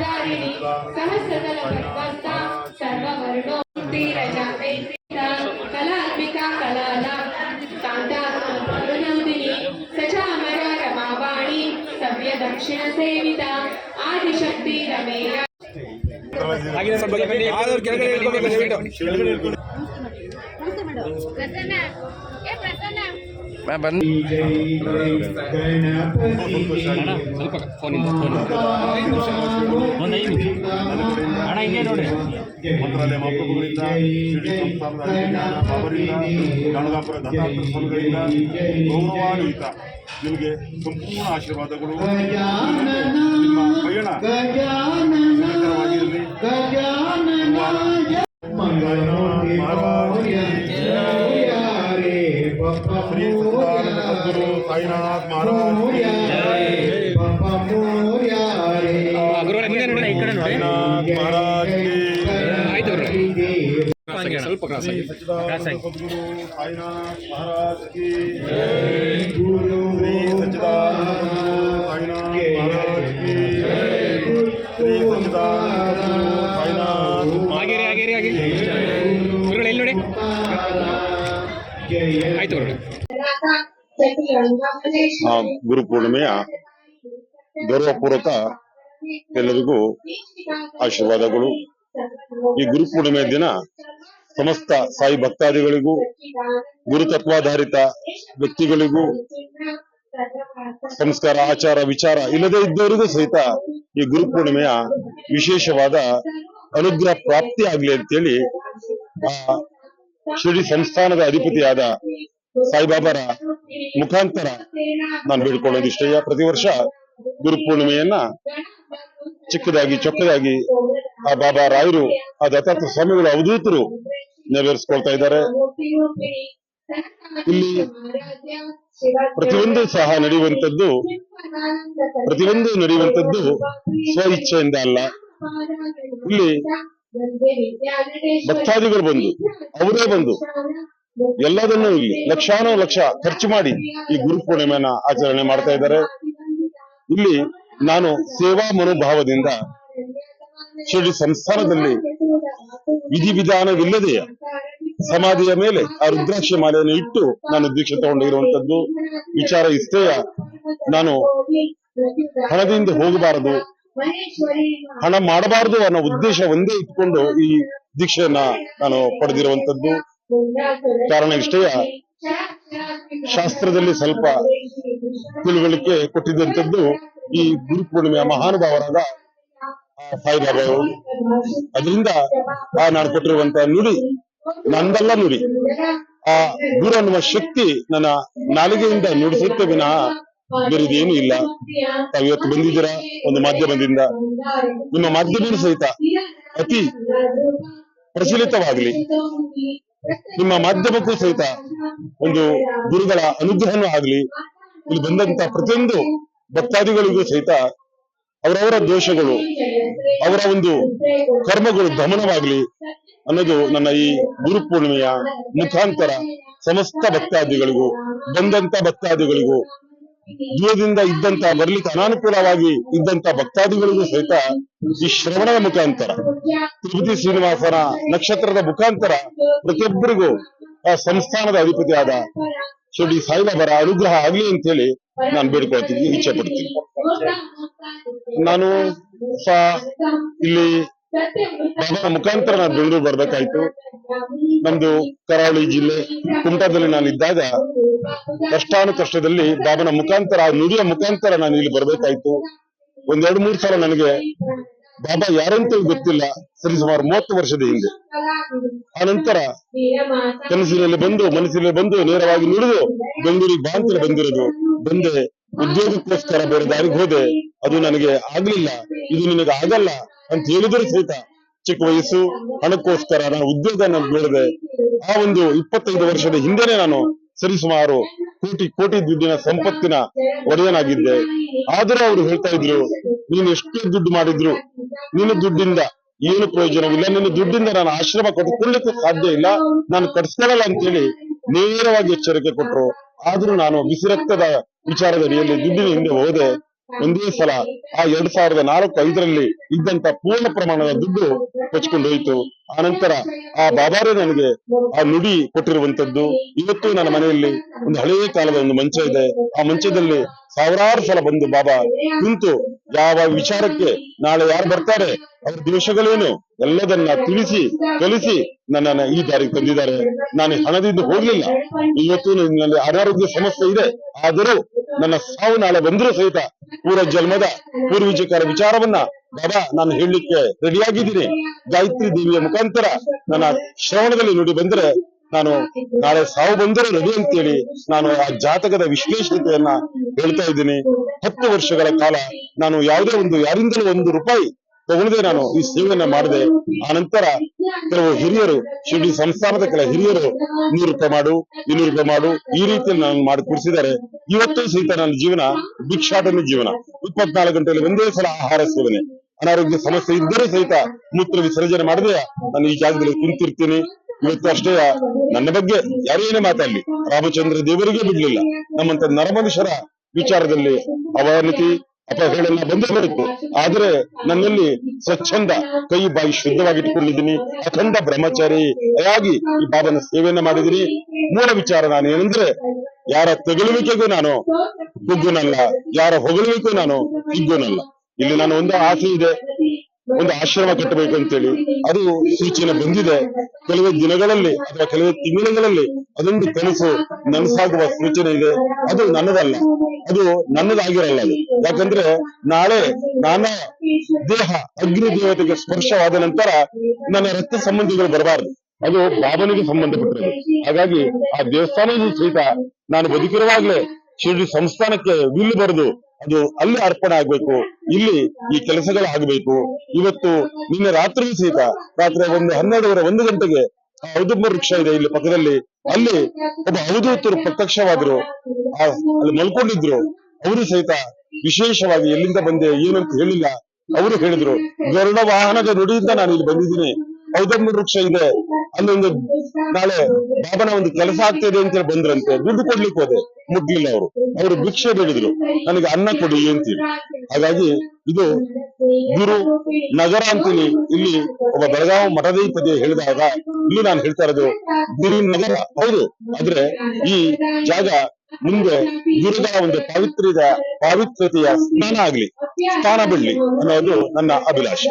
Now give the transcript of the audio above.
ಸದಾರಿಣಿ ಸಹಸ್ರದಲ ಭಗವಂತ ಸರ್ವವರ್ಣೋ ರಜಾ ಕಲಾತ್ಮಿಕಾ ಕಲಾಲ ಕಾಂತಾ ಕರುಣಂದಿನಿ ಸಚಾಮರ ರಮಾವಾಣಿ ಸವ್ಯ ದಕ್ಷಿಣ ಸೇವಿತಾ ಆದಿಶಕ್ತಿ ರಮೇಯ ಕೆಳಗಡೆ ಬಂದು ಸ್ವಲ್ಪ ಫೋನಿಂದ ಒಂದು ಐದು ನಿಮಿಷ. ಅಣ್ಣ ಹಿಂಗೆ ನೋಡ್ರಿ. ಮಂತ್ರಾಲಯ ಮಹಾಪ್ರಭುಗಳಿಂದ ಶಿರಡಿ ಸಂಸ್ಥಾನದ ಅಧಿಜ್ಞಾನ ಬಾಬರಿಂದ ಗಣಗಾಪುರ ದತ್ತಾತ್ರ ಸ್ವಾಮಿಗಳಿಂದ ಗೌರವಾನ್ವಿತ. ನಿಮಗೆ ಸಂಪೂರ್ಣ ಆಶೀರ್ವಾದಗಳು. ನಿಮ್ಮ ಪಯಣ ಸುಖಕರವಾಗಿರಲಿ ಮಹಾರಾಜ್ ಗುರುಗಳೇ ಸ್ವಲ್ಪ ಕ್ರಾಸ್ ಸದ್ಗುರು ಸಾಯಿನಾಥ್ ಮಹಾರಾಜ್ ಕಿ ಶ್ರೀ ಸಚ್ಚಿದಾನಂದ ಸದ್ಗುರು ಸಾಯಿನಾಥ್ ಮಹಾರಾಜ್ ಕಿ ಶ್ರೀ ಸಚ್ಚಿದಾನಂದ ಸದ್ಗುರು ಸಾಯಿನಾಥ್ ಆಗೇರಿ ಆಗಿರಿ ಆಗಿರಿ ಗುರುಗಳು ಎಲ್ಲಿ ನೋಡಿ. ಆಯ್ತು ಗುರು ಪೂರ್ಣಿಮೆಯ ಗೌರವಪೂರ್ವಕ ಎಲ್ಲರಿಗೂ ಆಶೀರ್ವಾದಗಳು. ಈ ಗುರು ಪೂರ್ಣಿಮೆಯ ದಿನ ಸಮಸ್ತ ಸಾಯಿ ಭಕ್ತಾದಿಗಳಿಗೂ ಗುರುತತ್ವಾಧಾರಿತ ವ್ಯಕ್ತಿಗಳಿಗೂ ಸಂಸ್ಕಾರ, ಆಚಾರ, ವಿಚಾರ ಇಲ್ಲದೆ ಇದ್ದವರಿಗೂ ಸಹಿತ ಈ ಗುರು ಪೂರ್ಣಿಮೆಯ ವಿಶೇಷವಾದ ಅನುಗ್ರಹ ಪ್ರಾಪ್ತಿ ಆಗ್ಲಿ ಅಂತೇಳಿ ಆ ಶಿರಡಿ ಸಂಸ್ಥಾನದ ಅಧಿಪತಿಯಾದ ಸಾಯಿಬಾಬಾರ ಮುಖಾಂತರ ನಾನು ಬೇಡಿಕೊಳ್ಳೋದು ಇಷ್ಟಯ್ಯ ಪ್ರತಿ ವರ್ಷ ಗುರು ಪೂರ್ಣಿಮೆಯನ್ನ ಚಿಕ್ಕದಾಗಿ, ಚೊಕ್ಕದಾಗಿ ಆ ಬಾಬಾ ರಾಯರು, ಆ ದತ್ತಾತ್ರ ಸ್ವಾಮಿಗಳ, ಅವಧೂತರು ನೆರವೇರಿಸ್ಕೊಳ್ತಾ ಇದ್ದಾರೆ. ಇಲ್ಲಿ ಪ್ರತಿಯೊಂದು ಸಹ ನಡೆಯುವಂತದ್ದು ಪ್ರತಿಯೊಂದು ನಡೆಯುವಂತದ್ದು ಸ್ವ ಇಚ್ಛೆಯಿಂದ ಅಲ್ಲ. ಇಲ್ಲಿ ಭಕ್ತಾದಿಗಳು ಬಂದು, ಅವರೇ ಬಂದು ಎಲ್ಲದನ್ನೂ ಇಲ್ಲಿ ಲಕ್ಷಾನು ಲಕ್ಷ ಖರ್ಚು ಮಾಡಿ ಈ ಗುರು ಪೂರ್ಣಿಮೆಯನ್ನ ಆಚರಣೆ ಮಾಡ್ತಾ ಇದ್ದಾರೆ. ಇಲ್ಲಿ ನಾನು ಸೇವಾ ಮನೋಭಾವದಿಂದ ಶಿರಡಿ ಸಂಸ್ಥಾನದಲ್ಲಿ ವಿಧಿವಿಧಾನವಿಲ್ಲದೆ ಸಮಾಧಿಯ ಮೇಲೆ ಆ ರುದ್ರಾಕ್ಷ ಮಾಲೆಯನ್ನು ಇಟ್ಟು ನಾನು ದೀಕ್ಷೆ ತಗೊಂಡಿರುವಂತದ್ದು ವಿಚಾರ ಇಷ್ಟೇಯ ನಾನು ಹಣದಿಂದ ಹೋಗಬಾರದು, ಹಣ ಮಾಡಬಾರದು ಅನ್ನೋ ಉದ್ದೇಶ ಒಂದೇ ಇಟ್ಕೊಂಡು ಈ ದೀಕ್ಷೆಯನ್ನ ನಾನು ಪಡೆದಿರುವಂತದ್ದು ಕಾರಣ ಇಷ್ಟೇ. ಶಾಸ್ತ್ರದಲ್ಲಿ ಸ್ವಲ್ಪ ತಿಳುವಳಿಕೆ ಕೊಟ್ಟಿದ್ದಂಥದ್ದು ಈ ಗುರು ಪೂರ್ಣಿಮೆಯ ಮಹಾನುಭಾವರಾದ ಸಾಯಿಬಾಬಾ ಅವರು. ಅದರಿಂದ ಆ ನಾನು ಕೊಟ್ಟಿರುವಂತಹ ನುಡಿ ನಂದಲ್ಲ ನುಡಿ, ಆ ಗುರು ಅನ್ನುವ ಶಕ್ತಿ ನನ್ನ ನಾಲಿಗೆಯಿಂದ ನುಡಿಸುತ್ತೆ ವಿನಃ ಬೇರೆದೇನು ಇಲ್ಲ. ತಾವು ಇವತ್ತು ಬಂದಿದ್ದೀರಾ? ಒಂದು ಮಾಧ್ಯಮದಿಂದ. ನಿಮ್ಮ ಮಾಧ್ಯಮ ಸಹಿತ ಅತಿ ಪ್ರಚಲಿತವಾಗಲಿ. ನಿಮ್ಮ ಮಾಧ್ಯಮಕ್ಕೂ ಸಹಿತ ಒಂದು ಗುರುಗಳ ಅನುಗ್ರಹನೂ ಆಗಲಿ, ಇಲ್ಲಿ ಬಂದಂತ ಪ್ರತಿಯೊಂದು ಭಕ್ತಾದಿಗಳಿಗೂ ಸಹಿತ ಅವರವರ ದೋಷಗಳು, ಅವರ ಒಂದು ಕರ್ಮಗಳು ದಮನವಾಗಲಿ ಅನ್ನೋದು ನನ್ನ ಈ ಗುರು ಪೂರ್ಣಿಮೆಯ ಮುಖಾಂತರ ಸಮಸ್ತ ಭಕ್ತಾದಿಗಳಿಗೂ, ಬಂದಂತ ಭಕ್ತಾದಿಗಳಿಗೂ ದೂರದಿಂದ ಇದ್ದಂತ, ಬರ್ಲಿಕ್ಕೆ ಅನಾನುಕೂಲವಾಗಿ ಇದ್ದಂತ ಭಕ್ತಾದಿಗಳಿಗೂ ಸಹಿತ ಈ ಶ್ರವಣದ ಮುಖಾಂತರ ತಿರುಪತಿ ಶ್ರೀನಿವಾಸನ ನಕ್ಷತ್ರದ ಮುಖಾಂತರ ಪ್ರತಿಯೊಬ್ಬರಿಗೂ ಆ ಸಂಸ್ಥಾನದ ಅಧಿಪತಿಯಾದ ಶಿರಡಿ ಸಾಯಿಬಾಬರ ಅನುಗ್ರಹ ಆಗ್ಲಿ ಅಂತ ಹೇಳಿ ನಾನು ಬೇಡ್ಕೊಳ್ತೀನಿ, ಇಚ್ಛೆ ಪಡ್ತೀನಿ. ನಾನು ಇಲ್ಲಿ ಬಾಬಾ ಮುಖಾಂತರ ನಾನು ಬೆಂಗಳೂರು ಬರ್ಬೇಕಾಯ್ತು. ನಮ್ದು ಕರಾವಳಿ ಜಿಲ್ಲೆ ಕುಮಟಾದಲ್ಲಿ ನಾನು ಇದ್ದಾಗ ಕಷ್ಟಾನು ಕಷ್ಟದಲ್ಲಿ ಬಾಬನ ಮುಖಾಂತರ ಆ ನುಡಿಯ ಮುಖಾಂತರ ನಾನು ಇಲ್ಲಿ ಬರ್ಬೇಕಾಯ್ತು. ಒಂದೆರಡು ಮೂರು ಸಲ ನನಗೆ ಬಾಬಾ ಯಾರಂತ ಗೊತ್ತಿಲ್ಲ, ಸರಿ ಸುಮಾರು ಮೂವತ್ತು ವರ್ಷದ ಹಿಂದೆ. ಆ ನಂತರ ಕನಸಿನಲ್ಲಿ ಬಂದು, ಮನಸ್ಸಿನಲ್ಲಿ ಬಂದು, ನೇರವಾಗಿ ನುಡಿದು, ಬೆಂಗಳೂರಿಗೆ ಬಾ ಅಂತೇಳಿ ಬಂದಿರೋದು. ಬಂದೆ, ಉದ್ಯೋಗಕ್ಕೋಸ್ಕರ ಬೇರೆ ದಾರಿಗೆ ಹೋದೆ. ಅದು ನನಗೆ ಆಗ್ಲಿಲ್ಲ. ಇದು ನಿನಗೆ ಆಗಲ್ಲ. ಅಂತ ಹೇಳಿದ್ರು ಸಹಿತ ಚಿಕ್ಕ ವಯಸ್ಸು, ಹಣಕ್ಕೋಸ್ಕರ ನಾನು ಉದ್ಯೋಗ ಬೇಡದೆ ಆ ಒಂದು ಇಪ್ಪತ್ತೈದು ವರ್ಷದ ಹಿಂದೆನೆ ನಾನು ಸರಿಸುಮಾರು ಕೋಟಿ ಕೋಟಿ ದುಡ್ಡಿನ ಸಂಪತ್ತಿನ ಒಡೆಯನಾಗಿದ್ದೆ. ಆದರೂ ಅವರು ಹೇಳ್ತಾ ಇದ್ರು, ನೀನು ಎಷ್ಟು ದುಡ್ಡು ಮಾಡಿದ್ರು, ನಿನ್ನ ದುಡ್ಡಿಂದ ಏನು ಪ್ರಯೋಜನವಿಲ್ಲ, ನಿನ್ನ ದುಡ್ಡಿಂದ ನಾನು ಆಶ್ರಮ ಕಟ್ಟಿಕೊಳ್ಳಿಕ್ಕೆ ಸಾಧ್ಯ ಇಲ್ಲ, ನಾನು ಕಟ್ಸ್ಕೊಳ್ಳಲ್ಲ ಅಂತೇಳಿ ನೇರವಾಗಿ ಎಚ್ಚರಿಕೆ ಕೊಟ್ಟರು ಆದ್ರೂ ನಾನು ಬಿಸಿರಕ್ತದ ವಿಚಾರದಡಿಯಲ್ಲಿ ದುಡ್ಡಿನ ಹಿಂದೆ ಹೋದೆ. ಒಂದೇ ಸಲ ಆ ಎರಡ್ ಸಾವಿರದ ನಾಲ್ಕು, ಐದರಲ್ಲಿ ಇದ್ದಂತ ಪೂರ್ಣ ಪ್ರಮಾಣದ ದುಡ್ಡು ಕೊಚ್ಕೊಂಡು ಹೋಯ್ತು. ಆನಂತರ ಆ ಬಾಬಾರೇ ನನಗೆ ಆ ನುಡಿ ಕೊಟ್ಟಿರುವಂತದ್ದು ಇವತ್ತು ನನ್ನ ಮನೆಯಲ್ಲಿ ಒಂದು ಹಳೆಯ ಕಾಲದ ಒಂದು ಮಂಚ ಇದೆ. ಆ ಮಂಚದಲ್ಲಿ ಸಾವಿರಾರು ಸಲ ಬಂದು ಬಾಬಾ ಕುಂತು ಯಾವ ವಿಚಾರಕ್ಕೆ ನಾಳೆ ಯಾರು ಬರ್ತಾರೆ? ಅವ್ರ ದೋಷಗಳೇನು ಎಲ್ಲದನ್ನ ತಿಳಿಸಿ, ಕಲಿಸಿ ನನ್ನನ್ನ ಈ ದಾರಿಗೆ ತಂದಿದ್ದಾರೆ. ನಾನು ಹಣದಿಂದ ಹೋಗ್ಲಿಲ್ಲ. ಇವತ್ತು ನನ್ನಲ್ಲಿ ಅನಾರೋಗ್ಯ ಸಮಸ್ಯೆ ಇದೆ. ಆದರೂ ನನ್ನ ಸಾವು ನಾಳೆ ಬಂದರೂ ಸಹಿತ ಪೂರ್ವ ಜನ್ಮದ ಪೂರ್ವಜಕರ ವಿಚಾರವನ್ನ ಬಾಬಾ, ನಾನು ಹೇಳಲಿಕ್ಕೆ ರೆಡಿಯಾಗಿದ್ದೀನಿ ಗಾಯತ್ರಿ ದೇವಿಯ ಮುಖಾಂತರ ನನ್ನ ಶ್ರವಣದಲ್ಲಿ ನುಡಿ ಬಂದ್ರೆ ನಾನು ನಾಳೆ ಸಾವು ಬಂದರೆ ರವಿ ಅಂತೇಳಿ ನಾನು ಆ ಜಾತಕದ ವಿಶ್ಲೇಷಣೆಯನ್ನ ಹೇಳ್ತಾ ಇದ್ದೀನಿ. ಹತ್ತು ವರ್ಷಗಳ ಕಾಲ ನಾನು ಯಾವುದೇ ಒಂದು ಯಾರಿಂದಲೂ ಒಂದು ರೂಪಾಯಿ ತಗೊಳ್ಳದೆ ನಾನು ಈ ಸೇವೆಯನ್ನ ಮಾಡಿದೆ. ಆನಂತರ ಕೆಲವು ಹಿರಿಯರು ಶಿರ್ಡಿ ಸಂಸ್ಥಾನದ ಕೆಲ ಹಿರಿಯರು ನೂರು ರೂಪಾಯಿ ಮಾಡು ಇನ್ನೂರು ರೂಪಾಯಿ ಮಾಡು ಈ ರೀತಿಯಲ್ಲಿ ನಾನು ಮಾಡಿ ಕೊಡಿಸಿದ್ದಾರೆ ಇವತ್ತು ಸಹಿತ ನನ್ನ ಜೀವನ ಭಿಕ್ಷಾಟನೆ ಜೀವನ. ಇಪ್ಪತ್ನಾಲ್ಕು ಗಂಟೆಯಲ್ಲಿ ಒಂದೇ ಸಲ ಆಹಾರ ಸೇವನೆ. ಅನಾರೋಗ್ಯ ಸಮಸ್ಯೆ ಇದ್ದರೂ ಸಹಿತ ಮೂತ್ರ ವಿಸರ್ಜನೆ ಮಾಡದೆ ನಾನು ಈ ಜಾಗದಲ್ಲಿ ಕುಂತಿರ್ತೀನಿ. ಇವತ್ತು ಅಷ್ಟೇ ನನ್ನ ಬಗ್ಗೆ ಯಾರೇನೇ ಮಾತಾಡ್ಲಿ. ರಾಮಚಂದ್ರ ದೇವರಿಗೆ ಬಿಡ್ಲಿಲ್ಲ. ನಮ್ಮಂತ ನರಮನುಷ್ಯರ ವಿಚಾರದಲ್ಲಿ ಅವನತಿ ಅಪಹೇಳನ ಬಂದೇ ಬರುತ್ತೆ ಆದ್ರೆ ನನ್ನಲ್ಲಿ ಸ್ವಚ್ಛಂದ ಕೈ ಬಾಯಿ ಶುದ್ಧವಾಗಿಟ್ಟುಕೊಂಡಿದ್ದೀನಿ. ಅಖಂಡ ಬ್ರಹ್ಮಚಾರಿಯಾಗಿ ಈ ಬಾಬನ ಸೇವೆಯನ್ನ ಮಾಡಿದಿರಿ ಮೂಲ ವಿಚಾರ ನಾನು ಏನಂದ್ರೆ ಯಾರ ತೆಗಳುವಿಕೆಗೂ ನಾನು ಕುಗ್ಗುನಲ್ಲ ಯಾರ ಹೊಗಳುವಿಕೆಗೂ ನಾನು ಹಿಗ್ಗುನಲ್ಲ ಇಲ್ಲಿ ನಾನು ಒಂದು ಆಸೆ ಇದೆ. ಒಂದು ಆಶ್ರಮ ಕಟ್ಟಬೇಕು ಅಂತೇಳಿ ಅದು ಸೂಚನೆ ಬಂದಿದೆ. ಕೆಲವೇ ದಿನಗಳಲ್ಲಿ ಅಥವಾ ಕೆಲವೇ ತಿಂಗಳುಗಳಲ್ಲಿ ಅದೊಂದು ಕನಸು, ನನಸಾಗುವ ಸೂಚನೆ ಇದೆ. ಅದು ನನ್ನದಲ್ಲ. ಅದು ನನ್ನದಾಗಿರಲ್ಲ ಅದು. ಯಾಕಂದ್ರೆ ನಾಳೆ ನಾನ ದೇಹ, ಅಗ್ನಿ ದೇವತೆಗೆ ಸ್ಪರ್ಶವಾದ ನಂತರ ನನ್ನ ರಕ್ತ ಸಂಬಂಧಿಗಳು ಬರಬಾರದು. ಅದು ಬಾಬನಿಗೆ ಸಂಬಂಧಪಟ್ಟಿರೋದು ಹಾಗಾಗಿ ಆ ದೇವಸ್ಥಾನದ ಸಹಿತ ನಾನು ಬದುಕಿರುವಾಗಲೇ ಶಿರಡಿ ಸಂಸ್ಥಾನಕ್ಕೆ ವಿಲ್ ಬರೆದು ಅದು ಅಲ್ಲಿ ಅರ್ಪಣೆ ಆಗ್ಬೇಕು. ಇಲ್ಲಿ ಈ ಕೆಲಸಗಳು ಆಗಬೇಕು. ಇವತ್ತು ನಿನ್ನೆ ರಾತ್ರಿ ಸಹಿತ ರಾತ್ರಿ ಒಂದು ಹನ್ನೆರಡುವರೆ ಒಂದು ಗಂಟೆಗೆ ಔದುಂಬ ವೃಕ್ಷ ಇದೆ ಇಲ್ಲಿ ಪಕ್ಕದಲ್ಲಿ. ಅಲ್ಲಿ ಒಬ್ಬ ಅವಧೂತರು ಪ್ರತ್ಯಕ್ಷವಾದ್ರು ಅಲ್ಲಿ ಮಲ್ಕೊಂಡಿದ್ರು. ಅವರು ಸಹಿತ ವಿಶೇಷವಾಗಿ ಎಲ್ಲಿಂದ ಬಂದೆ ಏನಂತ ಹೇಳಿಲ್ಲ. ಅವರು ಹೇಳಿದ್ರು ಗರುಡ ವಾಹನದ ನುಡಿಯಿಂದ ನಾನು ಇಲ್ಲಿ ಬಂದಿದ್ದೀನಿ. ಔದಂಬ ವೃಕ್ಷ ಇದೆ. ಅಲ್ಲೊಂದು ನಾಳೆ ಬಾಬನ ಒಂದು ಕೆಲಸ ಆಗ್ತಿದೆ ಅಂತ ಹೇಳಿ ಬಂದ್ರಂತೆ. ದುಡ್ಡು ಕೊಡ್ಲಿಕ್ಕೆ ಹೋದೆ, ಮುಗ್ಲಿಲ್ಲ ಅವರು. ಅವರು ಭಿಕ್ಷೆ ಬೇಡಿದ್ರು. ನನಗೆ ಅನ್ನ ಕೊಡಿ ಅಂತೇಳಿ ಹಾಗಾಗಿ ಇದು ಗುರು ನಗರ ಅಂತೇಳಿ ಇಲ್ಲಿ ಒಬ್ಬ ಬೆಳಗಾವಿ ಮಠಾಧಿಪತಿ ಹೇಳಿದಾಗ ಇಲ್ಲಿ ನಾನು ಹೇಳ್ತಾ ಇರೋದು ಗುರು ನಗರ. ಹೌದು. ಆದ್ರೆ ಈ ಜಾಗ ಮುಂದೆ ಗುರುದ ಒಂದು ಪವಿತ್ರದ ಪಾವಿತ್ರ್ಯತೆಯ ಸ್ಥಾನ ಆಗ್ಲಿ, ಸ್ಥಾನ ಬಿಡ್ಲಿ ಅನ್ನೋದು ನನ್ನ ಅಭಿಲಾಷೆ.